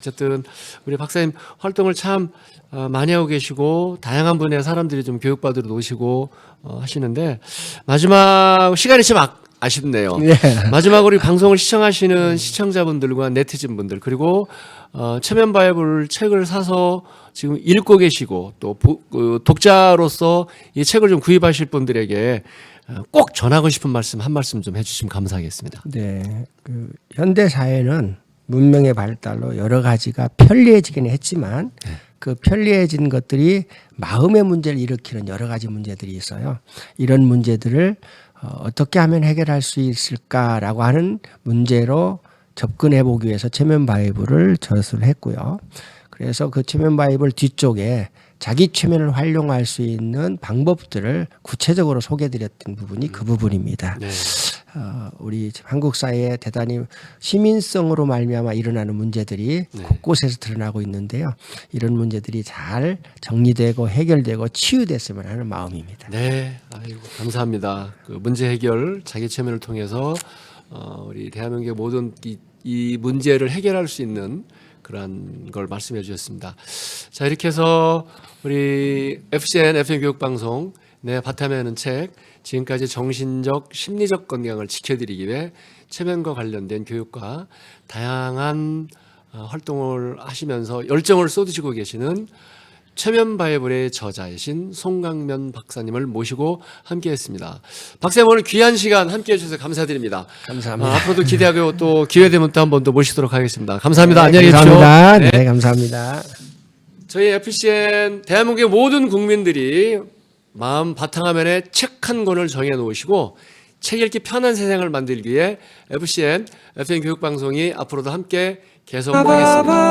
어쨌든 우리 박사님 활동을 참 어, 많이 하고 계시고 다양한 분야의 사람들이 좀 교육받으러 오시고 어, 하시는데 마지막 시간이 좀 아, 아쉽네요. 네. 마지막으로 이 방송을 시청하시는 시청자분들과 네티즌 분들 그리고 어, 체면 바이블 책을 사서 지금 읽고 계시고 또 보- 그 독자로서 이 책을 좀 구입하실 분들에게 어, 꼭 전하고 싶은 말씀 한 말씀 좀 해주시면 감사하겠습니다. 네. 그 현대 사회는 문명의 발달로 여러 가지가 편리해지긴 했지만 그 편리해진 것들이 마음의 문제를 일으키는 여러 가지 문제들이 있어요. 이런 문제들을 어, 어떻게 하면 해결할 수 있을까라고 하는 문제로 접근해 보기 위해서 체면 바이블을 저술을 했고요. 그래서 그 체면 바이블 뒤쪽에 자기 체면을 활용할 수 있는 방법들을 구체적으로 소개드렸던 부분이 그 부분입니다. 네. 어, 우리 한국 사회에 대단히 시민성으로 말미암아 일어나는 문제들이 네. 곳곳에서 드러나고 있는데요. 이런 문제들이 잘 정리되고 해결되고 치유됐으면 하는 마음입니다. 네, 아이고 감사합니다. 그 문제 해결 자기 체면을 통해서 어, 우리 대한민국의 모든 이, 이 문제를 해결할 수 있는 그러한 걸 말씀해 주셨습니다. 자 이렇게 해서 우리 FCN FM 교육 방송 내 바탕에 하는 책 지금까지 정신적 심리적 건강을 지켜드리기 위해 체면과 관련된 교육과 다양한 어, 활동을 하시면서 열정을 쏟으시고 계시는 최면 바이블의 저자이신 송강면 박사님을 모시고 함께했습니다. 박사님 오늘 귀한 시간 함께해 주셔서 감사드립니다. 감사합니다. 아, 앞으로도 기대하고 또 기회 되면 또 한 번 더 모시도록 하겠습니다. 감사합니다. 네, 안녕히 계십시오. 감사합니다. 네. 네, 감사합니다. 저희 FCN 대한민국의 모든 국민들이 마음 바탕화면에 책 한 권을 정해 놓으시고 책 읽기 편한 세상을 만들기 위해 FCN FM 교육방송이 앞으로도 함께 계속 하겠습니다.